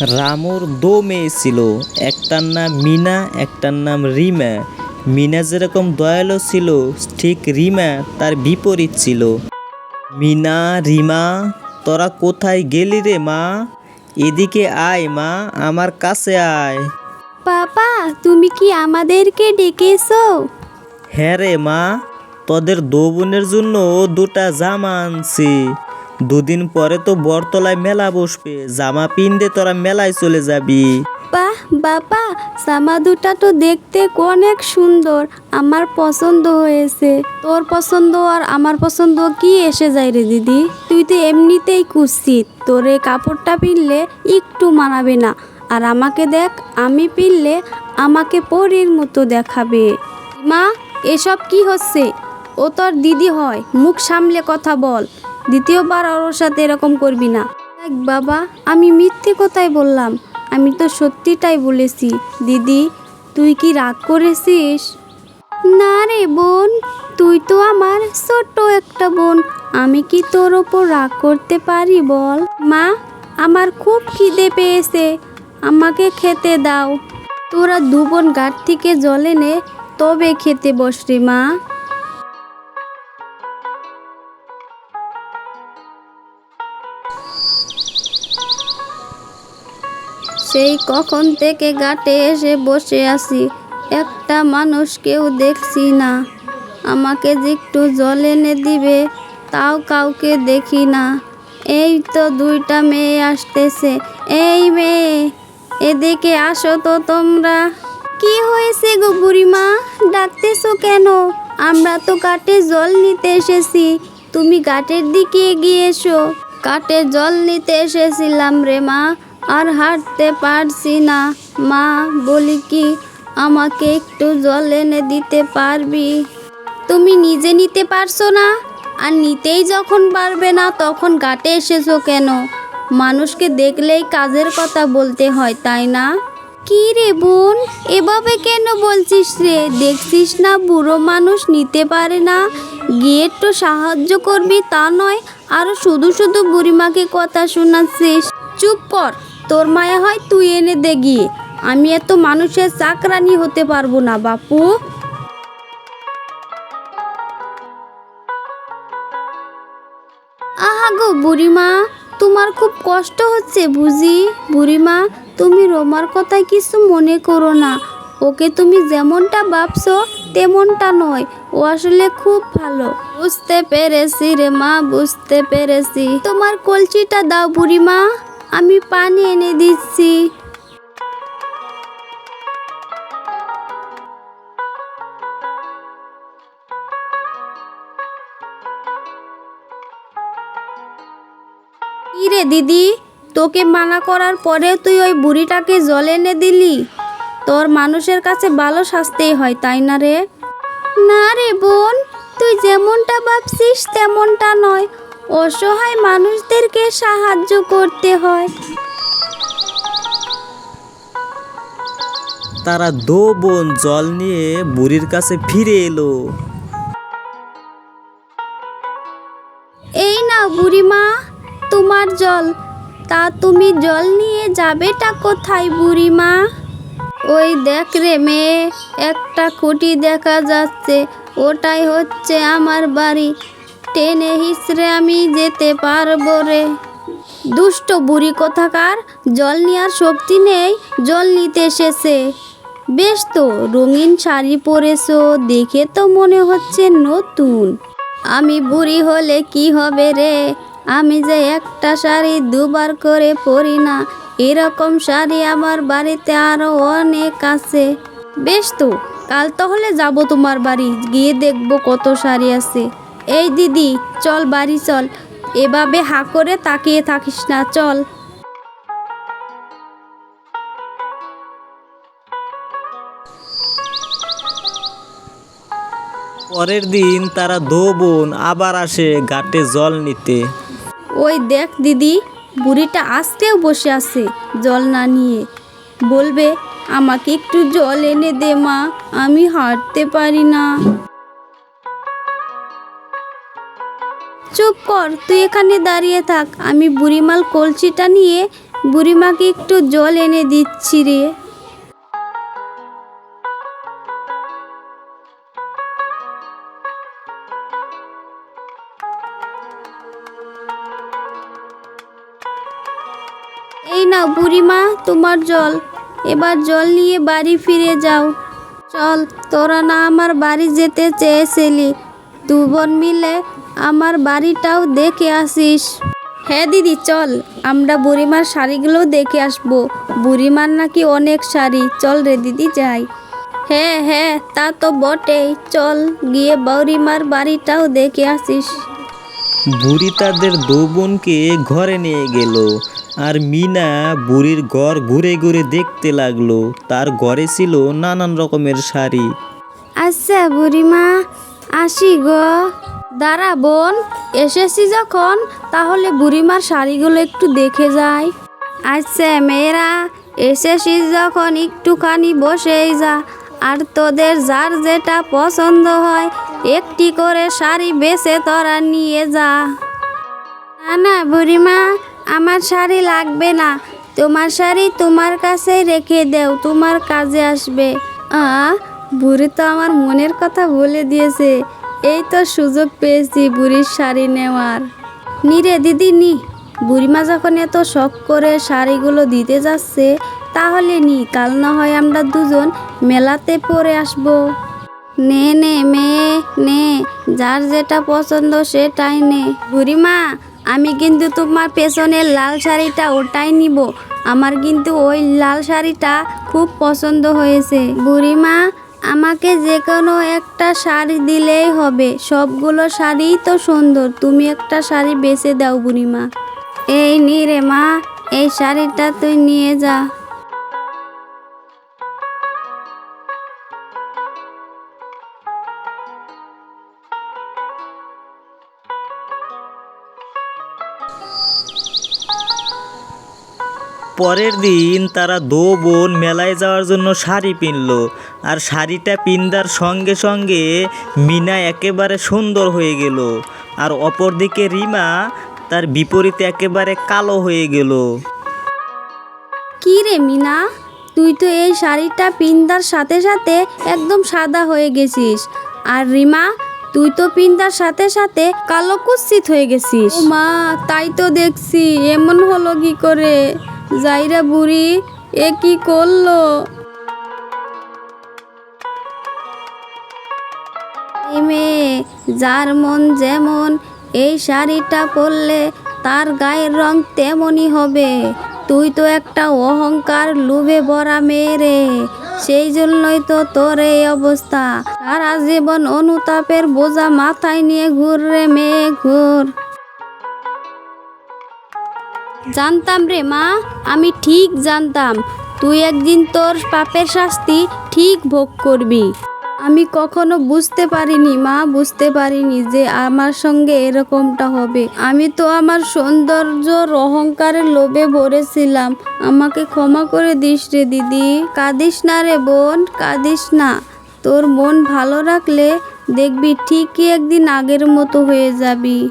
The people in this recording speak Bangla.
রামুর দো মেয়ে ছিল। একটার নাম মিনা একটার নাম রিমা। মিনা যেরকম দয়ালু ছিল ঠিক রিমা তার বিপরীত ছিল। মিনা রিমা তোরা কোথায় গেলি রে মা? এদিকে আয় মা আমার কাছে আয়। বাবা তুমি কি আমাদেরকে ডেকেছো? হ্যাঁ রে মা তোদের দো বোনের জন্য দুটা জামা আনছি। দুদিন পরে তো বরতলায় মেলা বসবে, জামা পিনদে তোরা মেলায় চলে যাবি। বাহ, বাবা, জামা দুটা তো দেখতে অনেক সুন্দর, আমার পছন্দ হয়েছে। তোর পছন্দ আর আমার পছন্দ কি এসে যায় রে দিদি? তুই তো এমনিতেই কুৎসিত, তোর এই কাপড়টা পিনলে একটু মানাবে না। আর আমাকে দেখ, আমি পিনলে আমাকে পরীর মতো দেখাবে। মা, এসব কি হচ্ছে? ও তোর দিদি হয়, মুখ সামলে কথা বল। দ্বিতীয়বার ওর সাথে এরকম করবি না। দেখ বাবা, আমি মিথ্যে কথাই বললাম। আমি তো সত্যিটাই বলেছি। দিদি, তুই কি রাগ করেছিস? না রে বোন, তুই তো আমার ছোট্ট একটা বোন। আমি কি তোর ওপর রাগ করতে পারি বল? মা, আমার খুব খিদে পেয়েছে। আমাকে খেতে দাও। তোরা দু বোন গাছ থেকে জল এনে তবে খেতে বস রে মা। সেই কখন থেকে ঘাটে এসে বসে আছি। একটা মানুষকেও দেখছি না। আমাকে যে একটু জল এনে দিবে তাও কাউকে দেখি না। এই তো দুইটা মেয়ে আসতেছে। এই মেয়ে এদিকে আসো তো তোমরা। কি হয়েছে গো বুড়িমা? ডাকতেছো কেন? আমরা তো কাটে জল নিতে এসেছি। তুমি ঘাটের দিকে এগিয়ে এসো। কাটে জল নিতে এসেছিলাম রে মা। আর হাঁটতে পারছি না। মা বলি কি, আমাকে একটু জল এনে দিতে পারবি? তুমি নিজে নিতে পারছ না? আর নিতেই যখন পারবে না, তখন ঘাটে এসেছ কেন? মানুষকে দেখলেই কাজের কথা বলতে হয়, তাই না? কি রে বোন, এভাবে কেন বলছিস রে? দেখছিস না, বুড়ো মানুষ নিতে পারে না। গিয়ে একটু সাহায্য করবি তা নয়, আরও শুধু শুধু বুড়িমাকে কথা শোনাচ্ছিস। চুপ কর। তোর মায়া হয়, তুই এনে দে গিয়ে। আমি এত মানুষের চাকরানি হতে পারব না, বাপু। আহা গো বুড়িমা, তোমার খুব কষ্ট হচ্ছে বুঝি। বুড়িমা, তুমি রোমার কথায় কিছু মনে করো না। ওকে তুমি যেমনটা ভাবছ, তেমনটা নয়। ও আসলে খুব ভালো। বুঝতে পেরেছি রে মা, বুঝতে পেরেছি। তোমার কলচিটা দাও বুড়িমা। আমি পানি এনে দিচ্ছি। রে দিদি, তোকে মানা করার পরে তুই ওই বুড়িটাকে জল এনে দিলি? তোর মানুষের কাছে ভালো শাস্তেই হয়, তাই না রে? না রে বোন, তুই যেমনটা ভাবছিস তেমনটা নয়। অসহায় মানুষদেরকে সাহায্য করতে হয়। তারা দো বোন জল নিয়ে বুড়ির কাছে ফিরে এলো। এই না বুড়িমা তোমার জল। তা তুমি জল নিয়ে যাবেটা কোথায় বুড়িমা? ওই দেখ রে মেয়ে একটা খুঁটি দেখা যাচ্ছে। ওটাই হচ্ছে আমার বাড়ি। টেনে হিসড়ে আমি যেতে পারব রে। দুষ্ট বুড়ি কোথাকার, জল নেওয়ার শক্তি নেই, জল নিতে এসেছে। বেশ তো, রঙিন শাড়ি পরেছো, দেখে তো মনে হচ্ছে নতুন। আমি বুড়ি হলে কি হবে রে? আমি যে একটা শাড়ি দুবার করে পরি না, এরকম শাড়ি আমার বাড়িতে আরও অনেক আছে। বেশ তো, কাল তাহলে যাব তোমার বাড়ি, গিয়ে দেখব কত শাড়ি আছে। এই দিদি চল বাড়ি চল। এভাবে হা করে তাকিয়ে থাকিস না চল। পরের দিন তারা দো বোন আবার আসে ঘাটে জল নিতে। ওই দেখ দিদি বুড়িটা আজকেও বসে আছে জল না নিয়ে। বলবে আমাকে একটু জল এনে দে মা আমি হাঁটতে পারি না। চুপ কর, তুই এখানে দাঁড়িয়ে থাক। আমি বুড়িমাল কলসিটা নিয়ে বুড়িমাকে একটু জল এনে দিচ্ছি রে। এই নাও বুড়িমা, তোমার জল। এবার জল নিয়ে বাড়ি ফিরে যাও। চল, তোরা না আমার বাড়ি যেতে চেয়েছিলি। দু বোন মিলে আমার বাড়িটাও দেখে আসিস। হ্যাঁ দিদি চল আমরা বুড়িমার শাড়িগুলো দেখে আসব। বুড়িমার নাকি অনেক শাড়ি। চল রে দিদি যাই। হ্যাঁ হ্যাঁ তা তো বটেই। চল গিয়ে বৌরিমার বাড়িটাও দেখে আসিস। বুড়ি তাদের দু বোনকে ঘরে নিয়ে গেল আর মিনা বুড়ির ঘর ঘুরে ঘুরে দেখতে লাগল। তার ঘরে ছিল নানান রকমের শাড়ি। আচ্ছা বুড়িমা আসি গো। দাঁড়া বোন, এসেছি যখন, তাহলে বুড়িমার শাড়িগুলো একটু দেখে যাই। আচ্ছা মেয়েরা, এসেছিস যখন, একটুখানি বসেই যা। আর তোদের যার যেটা পছন্দ হয়, একটি করে শাড়ি বেছে তোরা নিয়ে যা। না না বুড়িমা, আমার শাড়ি লাগবে না। তোমার শাড়ি তোমার কাছেই রেখে দেও, তোমার কাজে আসবে। আ বুড়ি তো আমার মনের কথা বলে দিয়েছে। এই তো সুযোগ পেয়েছি বুড়ির শাড়ি নেওয়ার। নি রে দিদি, নি। বুড়িমা যখন এত শখ করে শাড়িগুলো দিতে যাচ্ছে, তাহলে নি, কাল না হয় আমরা দুজন মেলাতে পরে আসব। নে নে মেয়ে নে, যার যেটা পছন্দ সেটাই নে। বুড়িমা, আমি কিন্তু তোমার পেছনের লাল শাড়িটা ওটাই নিব। আমার কিন্তু ওই লাল শাড়িটা খুব পছন্দ হয়েছে। বুড়িমা আমাকে যে কোনো একটা শাড়ি দিলেই হবে। সবগুলো শাড়িই তো সুন্দর। তুমি একটা শাড়ি বেছে দাও, বুড়িমা। এই নি রে মা, এই শাড়িটা তুই নিয়ে যা। পরের দিন তারা দো বোন মেলায় যাওয়ার জন্য শাড়ি কিনলো আর শাড়িটা পিন্দার সঙ্গে সঙ্গে মিনা একেবারে সুন্দর হয়ে গেল। আর অপরদিকে রিমা তার বিপরীতে একেবারে কালো হয়ে গেল। কি রে মিনা তুই তো এই শাড়িটা পিন্দার সাথে সাথে একদম সাদা হয়ে গেছিস। আর রিমা তুই তো পিন্দার সাথে সাথে কালো কুৎসিত হয়ে গেছিস। মা তাই তো দেখছি এমন হলো কি করে? জাইরা বুড়ি, এ কি করল? মেয়ে, যার মন যেমন, এই শাড়িটা পরলে তার গায়ের রং তেমনই হবে। তুই তো একটা অহংকার লোভে ভরা মেয়ে রে। সেই জন্যই তো তোর এই অবস্থা। সারা জীবন অনুতাপের বোঝা মাথায় নিয়ে ঘুর রে মেয়ে, ঘুর। জানতাম রে মা, আমি ঠিক জানতাম। তুই একদিন তোর পাপের শাস্তি ঠিক ভোগ করবি। আমি কখনো বুঝতে পারিনি মা, বুঝতে পারিনি যে আমার সঙ্গে এরকমটা হবে। আমি তো আমার সৌন্দর্য অহংকারের লোভে ভরেছিলাম। আমাকে ক্ষমা করে দিস রে দিদি। কাঁদিস না রে বোন, কাঁদিস না। তোর মন ভালো রাখলে দেখবি ঠিকই একদিন আগের মতো হয়ে যাবি।